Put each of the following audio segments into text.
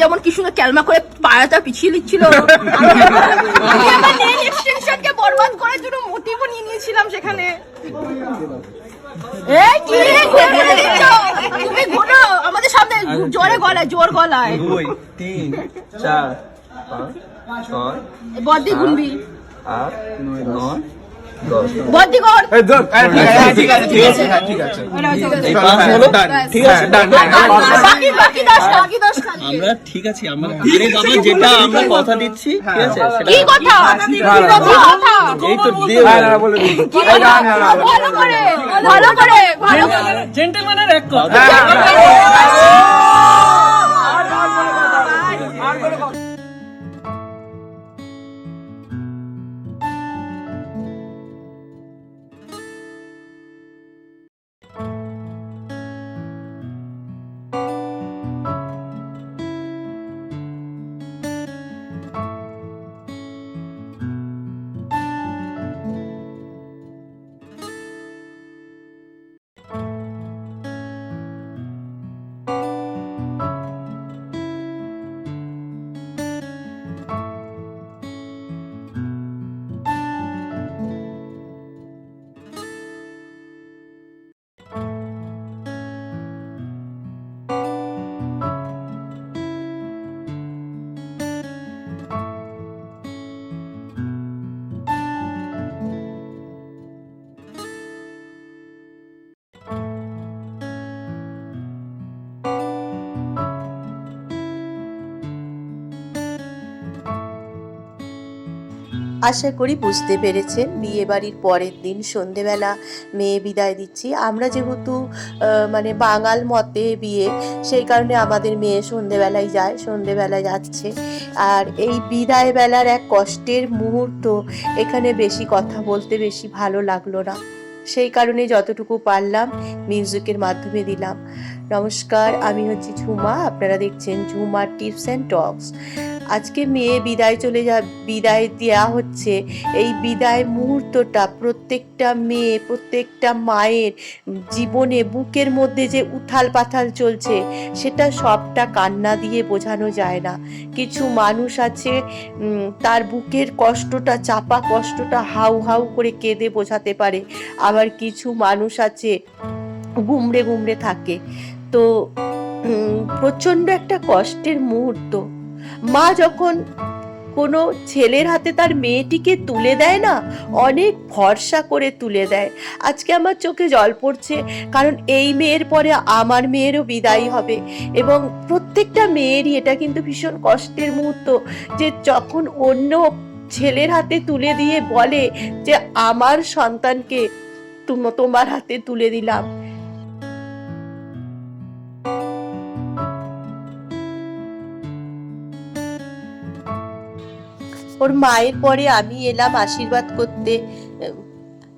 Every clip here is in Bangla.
যেমন কি সুন্দর ক্যালমা করে পায়াটা পিছিয়ে নিচ্ছিল আমি আমার নেল এক্সটেনশনকে বরবাদ করার জন্য মোটিভও নিয়ে নিয়েছিলাম সেখানে। এই কি? তুমি ঘোরো আমাদের সামনে জোরে গলায় জোর গলায়। দুই তিন চার পাঁচ ছয় বদ্দি গুনবি। আট নয় দশ বদ্দি কর ঠিক আছে ঠিক আছে হ্যাঁ, ঠিক আছে। এই পাঁচ হলো ঠিক আছে বাকি বাকি দশটা বাকি দশটা। আমরা ঠিক আছে আমরা আরে বাবা যেটা আমরা কথা দিচ্ছি ঠিক আছে কি কথা? কি কথা? এই তো দিয়ে কি ভালো করে ভালো করে ভালো করে। জেন্টেলম্যানের এক কথা। আশা করি বুঝতে পেরেছেন। বিয়ে বাড়ির পরের দিন সন্ধেবেলা মেয়ে বিদায় দিচ্ছি। আমরা যেহেতু মানে বাঙাল মতে বিয়ে, সেই কারণে আমাদের মেয়ে সন্ধেবেলায় যায়, সন্ধেবেলায় যাচ্ছে। আর এই বিদায় বেলার এক কষ্টের মুহূর্ত এখানে বেশি কথা বলতে বেশি ভালো লাগল না। সেই কারণে যতটুকু পারলাম মিউজিকের মাধ্যমে দিলাম। নমস্কার, আমি হচ্ছি ঝুমা। আপনারা দেখছেন ঝুমা টিপস অ্যান্ড টক্স। আজকে মেয়ে বিদায় চলে যা, বিদায় দেওয়া হচ্ছে। এই বিদায় মুহূর্তটা প্রত্যেকটা মেয়ে, প্রত্যেকটা মায়ের জীবনে বুকের মধ্যে যে উথাল পাথাল চলছে, সেটা সবটা কান্না দিয়ে বোঝানো যায় না। কিছু মানুষ আছে তার বুকের কষ্টটা, চাপা কষ্টটা হাউ হাউ করে কেঁদে বোঝাতে পারে। আবার কিছু মানুষ আছে, গুমড়ে গুমড়ে থাকে। তো প্রচণ্ড একটা কষ্টের মুহূর্ত। মা যখন কোনো ছেলের হাতে তার মেয়েটিকে তুলে দেয় না, অনেক ভরসা করে তুলে দেয়। আজকে আমার চোখে জল পড়ছে, কারণ এই মেয়ের পরে আমার মেয়েরও বিদায় হবে এবং প্রত্যেকটা মেয়েরই এটা কিন্তু ভীষণ কষ্টের মুহূর্ত যে যখন অন্য ছেলের হাতে তুলে দিয়ে বলে যে, আমার সন্তানকে তুম- তোমার হাতে তুলে দিলাম। ওর মায়ের পরে আমি এলাম আশীর্বাদ করতে।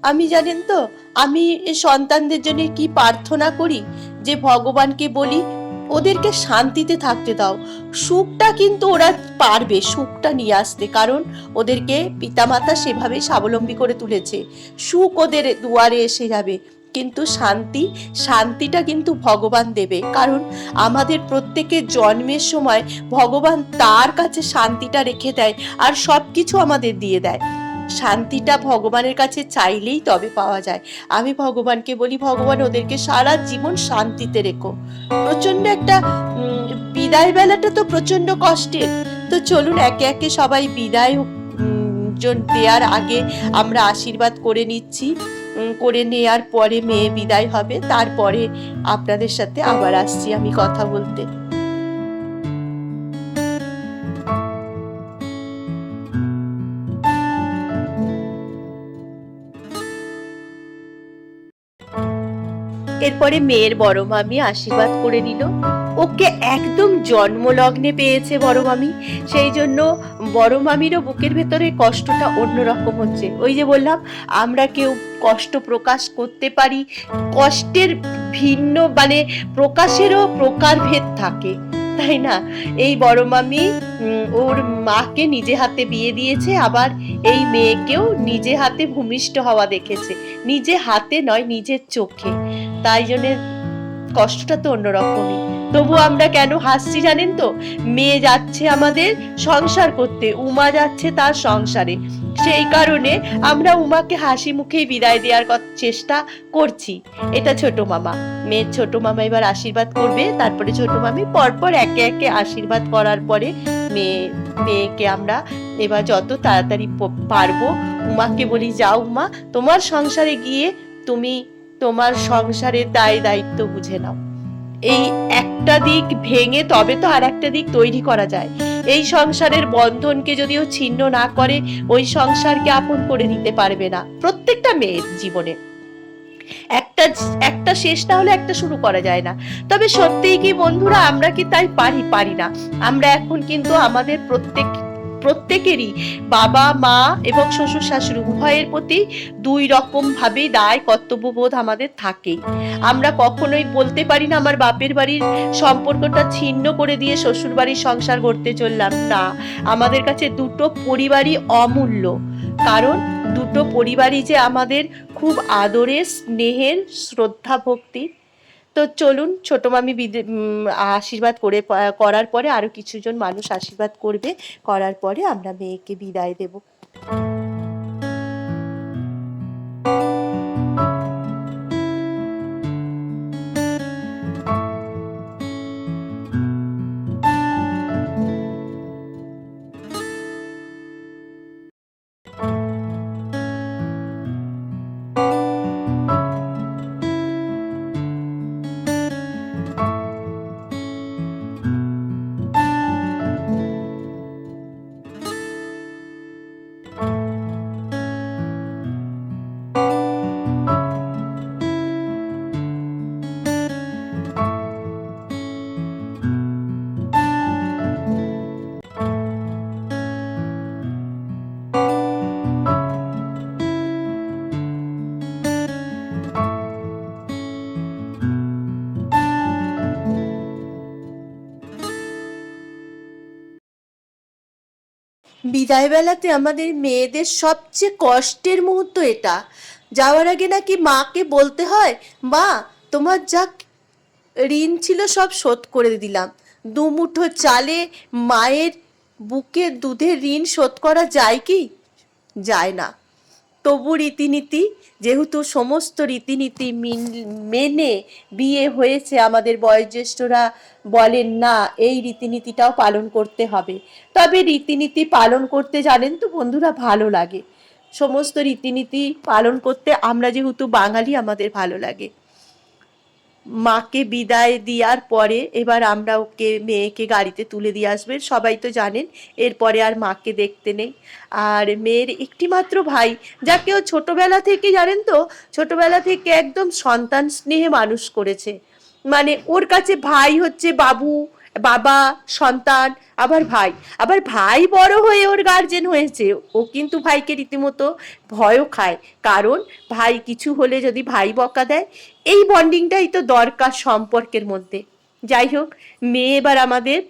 আমি জানেন তো, আমি সন্তানদের জন্য কি প্রার্থনা করি? যে ভগবানকে বলি, ওদেরকে শান্তিতে থাকতে দাও। সুখটা কিন্তু ওরা পারবে, সুখটা নিয়ে আসতে। কারণ ওদেরকে পিতামাতা সেভাবে স্বাবলম্বী করে তুলেছে। সুখ ওদের দুয়ারে এসে যাবে। কিন্তু শান্তি, শান্তিটা কিন্তু ভগবান দেবে। কারণ আমাদের প্রত্যেকের জন্মের সময় ভগবান তার কাছে শান্তিটা রেখে দেয় আর সব কিছু আমাদের দিয়ে দেয়। শান্তিটা ভগবানের কাছে চাইলেই তবে পাওয়া যায়। আমি ভগবানকে বলি, ভগবান, ওদেরকে সারা জীবন শান্তিতে রেখো। প্রচণ্ড একটা বিদায় বেলাটা তো প্রচণ্ড কষ্টের। তো চলুন, একে একে সবাই বিদায় দেওয়ার আগে আমরা আশীর্বাদ করে নিচ্ছি। করে নেয়ার পরে মেয়ে বিদায় হবে, তারপরে আপনাদের সাথে আবার আসছি আমি কথা বলতে। এরপরে মেয়ের বড় মামি আশীর্বাদ করে নিল। ওকে একদম জন্মলগ্নে পেয়েছে বড় মামি। সেই জন্য বড় মামিরও বুকের ভেতরে কষ্টটা অন্যরকম হচ্ছে। ওই যে বললাম, আমরা কেউ কষ্ট প্রকাশ করতে পারি, কষ্টের ভিন্ন মানে প্রকাশেরও প্রকারভেদ থাকে। তাই না? এই বড় মামি ওর মাকে নিজে হাতে বিয়ে দিয়েছে, আবার এই মেয়েকেও নিজে হাতে ভূমিষ্ঠ হওয়া দেখেছে। নিজে হাতে নয়, নিজের চোখে। তাই জন্য কষ্টটা তো অন্যরকমই। তবু আমরা কেন হাসছি জানেন তো? মেয়ে যাচ্ছে আমাদের সংসার করতে, উমা যাচ্ছে তার সংসারে। সেই কারণে আমরা উমাকে হাসি মুখেই বিদায় দেওয়ার চেষ্টা করছি। এটা ছোট মামা। মেয়ের ছোট মামা এবার আশীর্বাদ করবে, তারপরে ছোট মামি পরপর একে একে আশীর্বাদ করার পরে মেয়ে, মেয়েকে আমরা এবার যত তাড়াতাড়ি পারব, উমাকে বলি, যাও উমা, তোমার সংসারে গিয়ে তুমি তোমার সংসারের দায় দায়িত্ব বুঝে নাও। এই একটা দিক ভেঙে তবে তো আর একটা দিক তৈরি করা যায়। এই সংসারের বন্ধনকে যদিও ছিন্ন না করে, ওই সংসারকে আপন করে নিতে পারবে না প্রত্যেকটা মেয়ের জীবনে। একটা একটা শেষ না হলে একটা শুরু করা যায় না। তবে সত্যিই কি বন্ধুরা, আমরা কি তাই পারি পারি না। আমরা এখন কিন্তু আমাদের প্রত্যেক প্রত্যেকেরই বাবা, মা এবং শ্বশুর, শাশুড়ি উভয়ের প্রতি দুই রকম ভাবে দায়, কর্তব্যবোধ আমাদের থাকে। আমরা কখনোই বলতে পারি না আমার বাপের বাড়ির সম্পর্কটা ছিন্ন করে দিয়ে শ্বশুর বাড়ির সংসার করতে চললাম। না, আমাদের কাছে দুটো পরিবারই অমূল্য। কারণ দুটো পরিবারই যে আমাদের খুব আদরের স্নেহের শ্রদ্ধা ভক্তি তো চলুন, ছোট মামি আশীর্বাদ করে করার পরে আরও কিছুজন মানুষ আশীর্বাদ করবে, করার পরে আমরা মেয়েকে বিদায় দেব। বিদায় বেলাতে আমাদের মেয়েদের সবচেয়ে কষ্টের মুহূর্ত এটা। যাওয়ার আগে নাকি মাকে বলতে হয়, মা, তোমার যা ঋণ ছিল সব শোধ করে দিলাম। দুমুঠো চালে মায়ের বুকে দুধের ঋণ শোধ করা যায় কি? যায় না। তবু রীতিনীতি, যেহেতু সমস্ত রীতিনীতি মিন- বিয়ে হয়েছে, আমাদের বয়োজ্যেষ্ঠরা বলেন, না, এই রীতিনীতিটাও পালন করতে হবে। তবে রীতিনীতি পালন করতে জানেন তো বন্ধুরা, ভালো লাগে। সমস্ত রীতিনীতি পালন করতে আমরা যেহেতু বাঙালি, আমাদের ভালো লাগে। মাকে বিদায় দেওয়ার পরে এবার আমরা ওকে, মেয়েকে গাড়িতে তুলে দিয়ে আসবেন সবাই তো জানেন, এরপরে আর মাকে দেখতে নেই। আর মেয়ের একটিমাত্র ভাই, যাকে ও ছোটোবেলা থেকে, জানেন তো, ছোটোবেলা থেকে একদম সন্তান স্নেহে মানুষ করেছে। মানে ওর কাছে ভাই হচ্ছে বাবু। বাবা, সন্তান, আবার ভাই। আবার ভাই বড় হয়ে ওর গার্জেন হয়েছে। ও কিন্তু ভাইকে রীতিমতো ভয়ও খায়। কারণ ভাই কিছু হলে যদি ভাই বকা দেয়, এই বন্ডিংটাই তো দরকার সম্পর্কের মধ্যে। যাই হোক, মেয়ে এবার আমাদের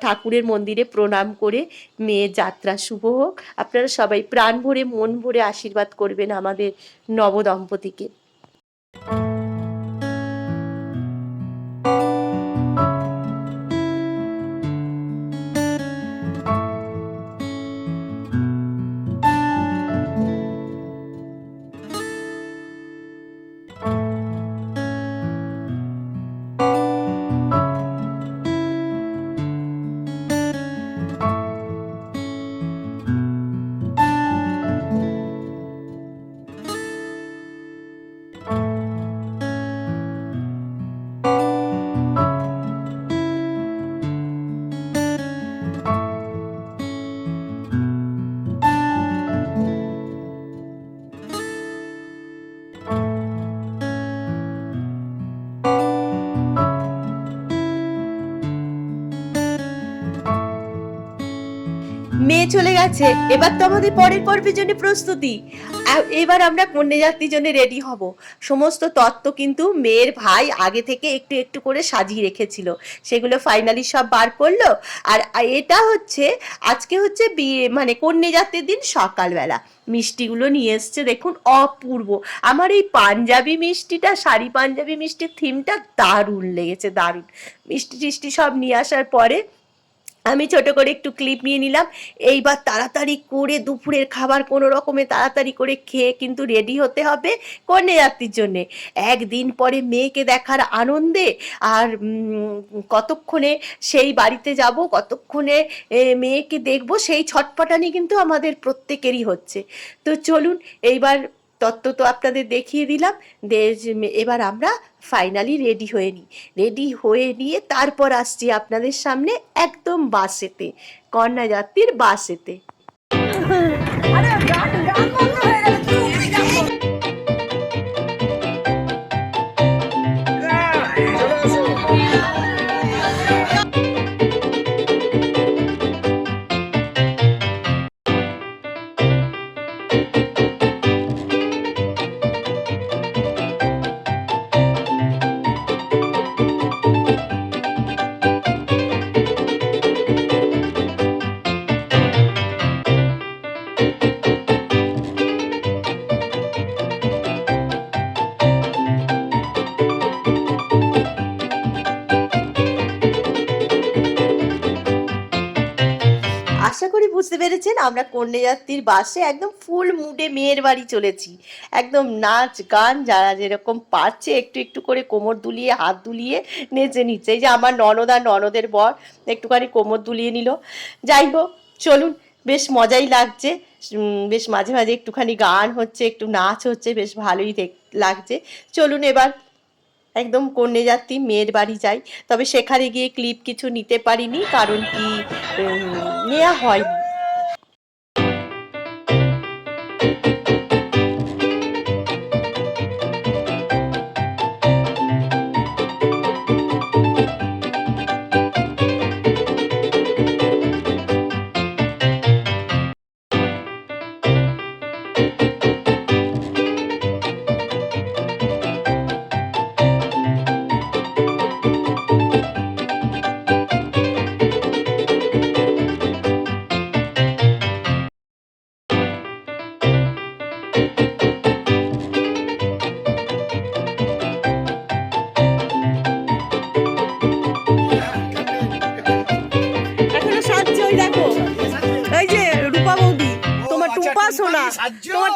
ঠাকুরের মন্দিরে প্রণাম করে মেয়ের যাত্রা শুভ হোক। আপনারা সবাই প্রাণ ভরে, মন ভরে আশীর্বাদ করবেন আমাদের নবদম্পতিকে। গেছে। এবার তো আমাদের পরের পর্বের জন্য প্রস্তুতি। এবার আমরা কন্যাযাত্রীর জন্য রেডি হব। সমস্ত তত্ত্ব কিন্তু মেয়ের ভাই আগে থেকে একটু একটু করে সাজিয়ে রেখেছিল। সেগুলো ফাইনালি সব বার করল। আর এটা হচ্ছে, আজকে হচ্ছে বিয়ে মানে কন্যাযাত্রীর দিন সকালবেলা। মিষ্টিগুলো নিয়ে এসছে, দেখুন, অপূর্ব। আমার এই পাঞ্জাবি মিষ্টিটা, শাড়ি পাঞ্জাবি মিষ্টির থিমটা দারুণ লেগেছে, দারুণ। মিষ্টি টিষ্টি সব নিয়ে আসার পরে আমি ছোট করে একটু ক্লিপ নিয়ে নিলাম। এইবার তাড়াতাড়ি করে দুপুরের খাবার কোনো রকমে তাড়াতাড়ি করে খেয়ে কিন্তু রেডি হতে হবে কন্যা কন্যাযাত্রীর জন্যে। একদিন পরে মেয়েকে দেখার আনন্দে আর কতক্ষণে সেই বাড়িতে যাব, কতক্ষণে মেয়েকে দেখব, সেই ছটপটানি কিন্তু আমাদের প্রত্যেকেরই হচ্ছে। তো চলুন, এইবার তত্ত্ব তো আপনাদের দেখিয়ে দিলাম। এবার আমরা ফাইনালি রেডি হয়ে নিই রেডি হয়ে নিয়ে তারপর আসছি আপনাদের সামনে একদম বাসেতে কন্যা যাত্রীর বাসেতে। আরে গান গান বন্ধ হয়ে আশা করি বুঝতে পেরেছেন, আমরা কন্যাযাত্রীর বাসে একদম ফুল মুডে মেয়ের বাড়ি চলেছি। একদম নাচ, গান, যারা যেরকম পারছে একটু একটু করে কোমর দুলিয়ে, হাত দুলিয়ে নেচে নিচ্ছে। এই যে আমার ননদ আর ননদের বর একটুখানি কোমর দুলিয়ে নিল। যাই হোক, চলুন, বেশ মজাই লাগছে। বেশ মাঝে মাঝে একটুখানি গান হচ্ছে, একটু নাচ হচ্ছে, বেশ ভালোই লাগছে। চলুন এবার একদম কন্যাযাত্রী মেয়ের বাড়ি যাই। তবে সেখানে গিয়ে ক্লিপ কিছু নিতে পারিনি, কারণ কি নেওয়া হয়নি।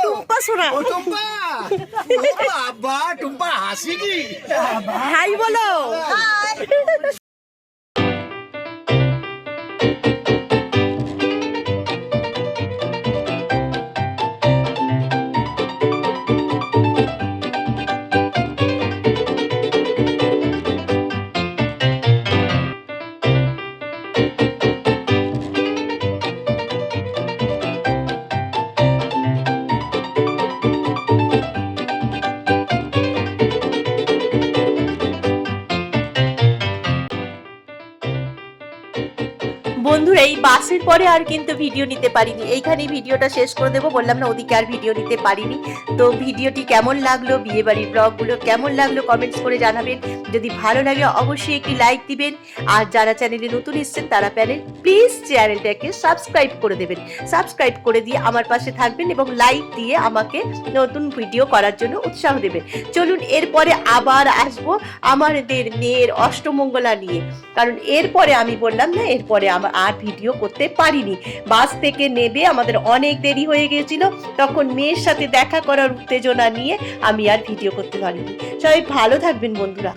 টুম্পা সোনা। ও টুম্পা। বাবা টুম্পা হাসি কি? হাই বলো। এই বাসের পরে আর কিন্তু ভিডিও নিতে পারিনি। এইখানেই ভিডিওটা শেষ করে দেবো। বললাম না, ওদিকে আর ভিডিও নিতে পারিনি। তো ভিডিওটি কেমন লাগল বিয়ে বাড়ির ব্লগগুলো কেমন লাগল কমেন্টস করে জানাবেন। যদি ভালো লাগে, অবশ্যই একটি লাইক দিবেন। আর যারা চ্যানেলে নতুন এসছেন, তারা প্যানেল প্লিজ চ্যানেলটাকে সাবস্ক্রাইব করে দেবেন। সাবস্ক্রাইব করে দিয়ে আমার পাশে থাকবেন এবং লাইক দিয়ে আমাকে নতুন ভিডিও করার জন্য উৎসাহ দেবেন। চলুন, এরপরে আবার আসব আমাদের মেয়ের অষ্টমঙ্গলা নিয়ে। কারণ এরপরে আমি বললাম না, এরপরে আমার আর ভিডিও করতে পারিনি। বাস থেকে নেবে আমাদের অনেক দেরি হয়ে গিয়েছিল, তখন মেয়ের সাথে দেখা করার উত্তেজনা নিয়ে আমি আর ভিডিও করতে পারিনি। সবাই ভালো থাকবেন বন্ধুরা।